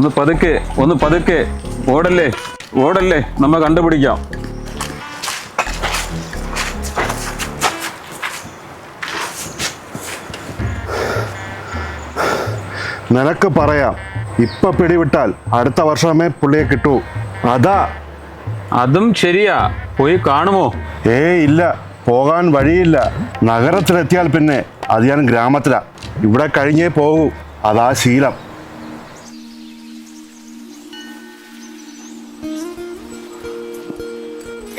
ഒന്ന് പതുക്കെ ഒന്ന് പതുക്കെ. ഓടല്ലേ ഓടല്ലേ. നമ്മ കണ്ടുപിടിക്കാം. നിനക്ക് പറയാം. ഇപ്പൊ പിടിവിട്ടാൽ അടുത്ത വർഷമേ പുള്ളിയെ കിട്ടൂ. അതാ. അതും ശരിയാ. പോയി കാണുമോ? ഏ ഇല്ല. പോകാൻ വഴിയില്ല. നഗരത്തിലെത്തിയാൽ പിന്നെ അത് ഞാൻ ഗ്രാമത്തിലാ. ഇവിടെ കഴിഞ്ഞേ പോകൂ. അതാ ശീലം.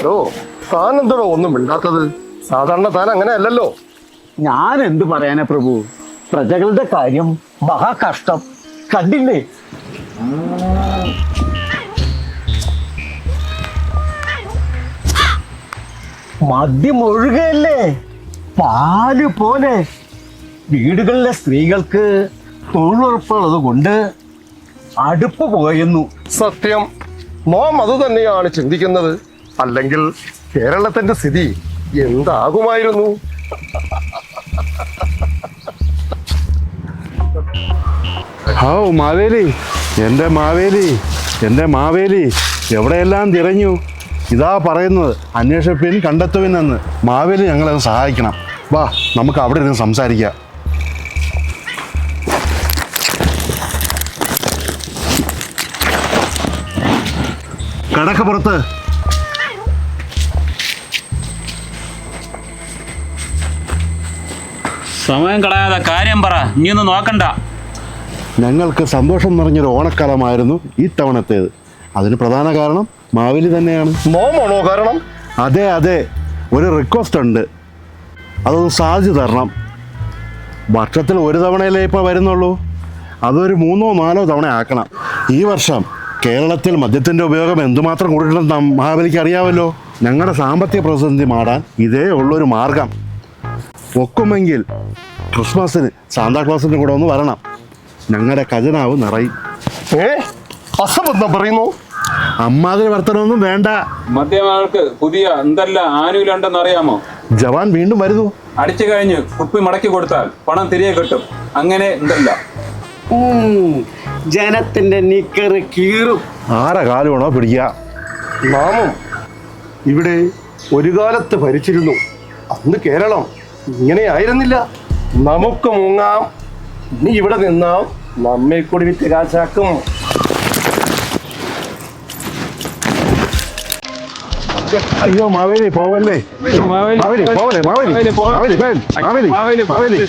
ഓ താൻ എന്തോ ഒന്നും മിണ്ടാത്തത്? സാധാരണ താൻ അങ്ങനെ അല്ലല്ലോ. ഞാൻ എന്ത് പറയാനാ പ്രഭു? പ്രജകളുടെ കാര്യം മഹാ കഷ്ടം കണ്ടില്ലേ? മദ്യം ഒഴുകയല്ലേ? പാൽ പോലെ. വീടുകളിലെ സ്ത്രീകൾക്ക് തൊഴിലുറപ്പുള്ളത് കൊണ്ട് അടുപ്പ് പോയെന്നു സത്യം. മോം അത് തന്നെയാണ് ചിന്തിക്കുന്നത്. അല്ലെങ്കിൽ കേരളത്തിന്റെ സ്ഥിതി എന്താകുമായിരുന്നു? ഹോ മാവേലി. എന്റെ മാവേലി എന്റെ മാവേലി. എവിടെയെല്ലാം തിരഞ്ഞു? ഇതാ പറയുന്നത്. അന്വേഷിപ്പിൻ കണ്ടെത്തുവിൻ എന്ന് മാവേലി ഞങ്ങളെ സഹായിക്കണം. വാ നമുക്ക് അവിടെ ഇരുന്ന് സംസാരിക്കാം. കടക്ക് സമയം കളയാതെ കാര്യം പറ. നീ ഒന്ന് നോക്കണ്ട. ഞങ്ങൾക്ക് സന്തോഷം നിറഞ്ഞൊരു ഓണക്കാലമായിരുന്നു ഈ തവണത്തേത് അതിന് പ്രധാന കാരണം മാവേലി തന്നെയാണ്. മോമാണോ കാരണം? അതെ അതെ. ഒരു റിക്വസ്റ്റ് ഉണ്ട്. അതൊന്ന് സാധിച്ചു തരണം. വർഷത്തിൽ ഒരു തവണയല്ലേ ഇപ്പോൾ വരുന്നുള്ളൂ. അതൊരു മൂന്നോ നാലോ തവണ ആക്കണം. ഈ വർഷം കേരളത്തിൽ മദ്യത്തിന്റെ ഉപയോഗം എന്തുമാത്രം കൂടിയിട്ടുണ്ടെന്ന് മഹാബലിക്ക് അറിയാമല്ലോ. ഞങ്ങളുടെ സാമ്പത്തിക പ്രതിസന്ധി മാറാൻ ഇതേ ഉള്ളൊരു മാർഗം. ഒക്കുമെങ്കിൽ ക്രിസ്മസിന് സാന്താക്ലാസിന്റെ കൂടെ ഒന്ന് വരണം. ഞങ്ങളുടെ ഖജനാവ് നിറയും. ഏ? അസംബന്ധം പറയുന്നു? അമ്മാതിരി വർത്തനമൊന്നും വേണ്ട. മദ്യമാൾക്ക് പുതിയ എന്തല്ല ആനുകൂല്യം അറിയാമോ? ജവാൻ വീണ്ടും വരുന്നു. അടിച്ചു കഴിഞ്ഞ് കുപ്പി മടക്കി കൊടുത്താൽ പണം തിരികെ കിട്ടും. അങ്ങനെ എന്തല്ല? ജനത്തിന്റെ നിക്കറ് കീറും. ആരെ കാലുവാണോ പിടിക്കുക? നാമം ഇവിടെ ഒരു കാലത്ത് ഭരിച്ചിരുന്നു. അന്ന് കേരളം. ഇങ്ങനെ ആയിരുന്നില്ല നമുക്ക് മുങ്ങാം. നീ ഇവിടെ നിന്നാം. നമ്മെ കൂടി വിറ്റ് കാശാക്കും അയ്യോ മാവേലി പോവല്ലേ? മാവേലി, പോവല്ലേ? മാവേലി മാവേലി, മാവേലി മാവേലി, മാവേലി.